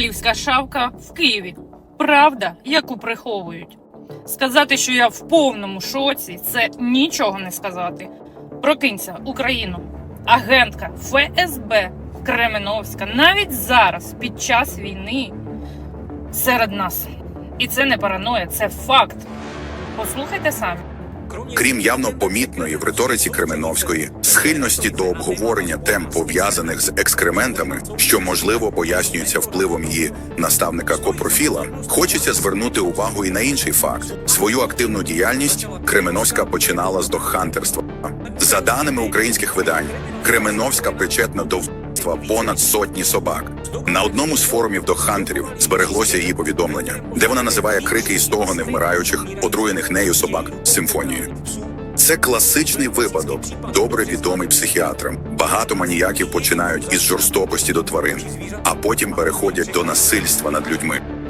кремлівська шавка в Києві. Правда, яку приховують. Сказати, що я в повному шоці, це нічого не сказати. Прокинься, Україну. Агентка ФСБ Кременовська навіть зараз, під час війни, серед нас. І це не параноя, це факт. Послухайте самі. Крім явно помітної в риториці Кременовської схильності до обговорення тем пов'язаних з екскрементами, що можливо пояснюється впливом її наставника Копрофіла, хочеться звернути увагу і на інший факт: свою активну діяльність Кременовська починала з догхантерства. За даними українських видань, Кременовська причетна до вбивства понад сотні собак. На одному з форумів до хантерів збереглося її повідомлення, де вона називає крики і стогони вмираючих, отруєних нею собак симфонією. Це класичний випадок, добре відомий психіатрам. Багато маніяків починають із жорстокості до тварин, а потім переходять до насильства над людьми.